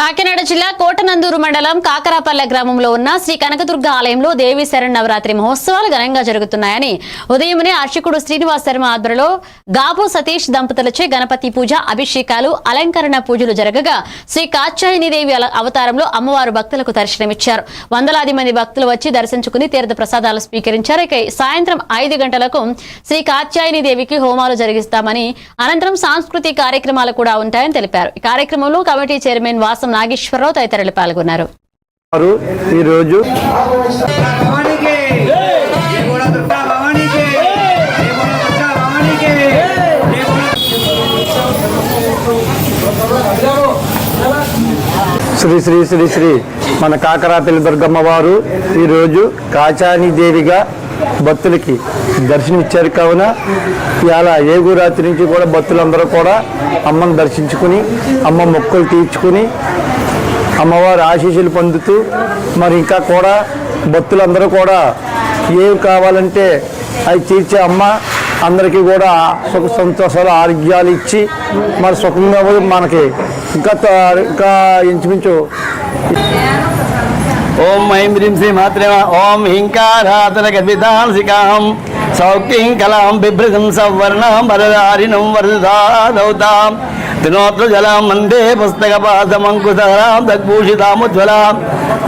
కాకినాడ జిల్లా కోటనందూరు మండలం కాకరాపల్లె గ్రామంలో ఉన్న శ్రీ కనకదుర్గ ఆలయంలో దేవి శరణ్ నవరాత్రి మహోత్సవాలు ఘనంగా జరుగుతున్నాయని ఉదయమునే అర్చకుడు శ్రీనివాస్ శర్మ ఆధ్వర్యంలో గాబు సతీష్ దంపతులచే గణపతి పూజ అభిషేకాలు అలంకరణ పూజలు జరగగా శ్రీ కాత్యాయనిదేవి అల- అవతారంలో అమ్మవారు భక్తులకు దర్శనమిచ్చారు. వందలాది మంది భక్తులు వచ్చి దర్శించుకుని తీర్థ ప్రసాదాలు స్వీకరించారు. ఇక సాయంత్రం ఐదు గంటలకు శ్రీ కాత్యాయని దేవికి హోమాలు జరిగిస్తామని అనంతరం సాంస్కృతిక కార్యక్రమాలు కూడా ఉంటాయని తెలిపారు. ఈ కార్యక్రమంలో కమిటీ చైర్మన్ వాసం నాగేశ్వరరావు తదితరులు పాల్గొన్నారు. శ్రీ శ్రీ శ్రీ శ్రీ మన కాకరాపల్లి దుర్గమ్మ వారు ఈరోజు కాచాని దేవిగా భక్తులకి దర్శనమిచ్చారు కావున ఇలా ఏగు రాత్రి నుంచి కూడా భక్తులందరూ కూడా అమ్మను దర్శించుకుని అమ్మ మొక్కులు తీర్చుకుని అమ్మవారి ఆశీస్సులు పొందుతూ మరి ఇంకా కూడా భక్తులందరూ కూడా ఏవి కావాలంటే అవి తీర్చే అమ్మ అందరికీ కూడా సుఖ సంతోషాలు ఆరోగ్యాలు ఇచ్చి మరి సుఖంగా మనకి ఇంకా ఇంకా ఇంచుమించు ఓం ఐం హ్రీం శ్రీ మాత్రే ఓం హింకారాతన సౌఖ్యం కలాం బిభ్రతం సవర్ణం వరదారిణం వరదాదౌతాం. దినోత్ర జలాం మందే పుస్తక పాదమంకుశరాం దగ్భూషితాముజ్వలాం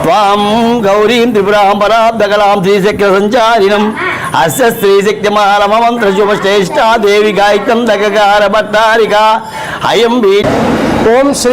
త్వాం గౌరీం త్రిపురాం పరాబ్దకలాం శ్రీశక్తి సంచారిణం. అస్య స్త్రీశక్తిమాలమంత్ర శుభశ్రేష్టా దేవి గాయత్రం దగకార భట్టారిక. అయం ఓం శ్రీ